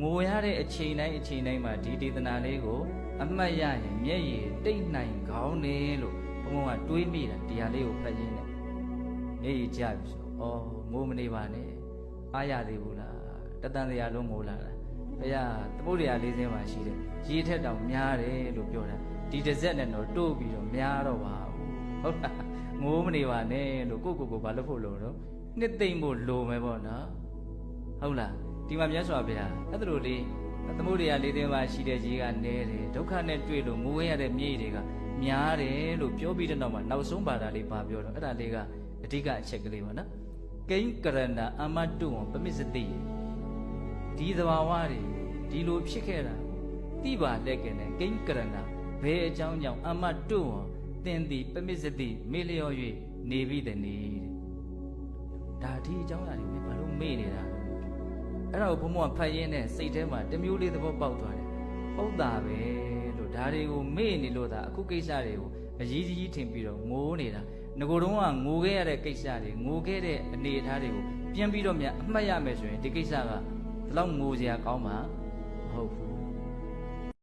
ငိုရတဲ့အချိန်တိုင်းအချိန်တိုင်းမှာဒီဒေသနာလေးကို အမှတ်ရရင်မျက်ရည်တိတ်နိုင်ကောင်းတယ်လို့ဘုံဘုံကတွေးမိတာဒီဟာလေးကိုဖတ်ရင်းနဲ့မျက်ရည်ကျပြီဆိုဩငိုမနေပါနဲ့အားရသေးဘူးလားတတန်တရားလုံးငိုလာတာဘုရားသမုဒ္ဒရာလေးစင်းမှာရှိတယ်ရေထက်တောင်များတယ်လို့ပြောတာဒီတစ်စက်နဲ့တော့တိုးပြီးတော့များတော့ပါဘူးဟုတ်လားငိုမနေပါနဲ့လို့ကိုကိုကိုဘာလို့ဖို့လို့တော့နှစ်သိမ့်ဖို့လိုမယ်ပေါ့နော်ဟုတ်လား ဒီမှာမြတ်စွာဘုရားအဲ့ဒါလိုလေးသမုဒ္ဒရာလေးသိမ်းပါရှိတဲ့ကြီးကနေတယ်ဒုက္ခနဲ့တွေ့လို့ငိုရတဲ့မြေတွေကများတယ်လို့ပြောပြီးတဲ့နောက်မှာနောက်ဆုံးဘာသာလေးပါပြောတော့အဲ့ဒါလေးကအဓိကအချက်ကလေးပါနော်ကိန်းကရဏအမတုဝံပမစ္စတိဒီသဘာဝတွေဒီလိုဖြစ်ခဲ့တာတိပါလက်ကနဲ့ကိန်းကရဏဘယ်အကြောင်းကြောင့်အမတုဝံတင်သည်ပမစ္စတိမေလျော်၍နေပြီတဲ့နေတဲ့ဒါဒီအကြောင်းအရာတွေမင်းဘာလို့မေ့နေတာလဲ အဲ့ဒါကိုဘုံဘုံကဖတ်ရင်းနဲ့စိတ်ထဲမှာတစ်မျိုးလေးသဘောပေါက်သွားတယ်ဟုတ်တာပဲလို့ဒါတွေကိုမေ့နေလို့ဒါအခုကိစ္စတွေကိုအရေးကြီးထင်ပြီးတော့ငိုးနေတာငကိုယ်တုံးကငိုခဲ့ရတဲ့ကိစ္စတွေငိုခဲ့တဲ့အနေအထားတွေကိုပြန်ပြီးတော့မြန်အမှတ်ရမယ်ဆိုရင်ဒီကိစ္စကဒီလောက်ငိုစရာကောင်းမှာမဟုတ်ဘူး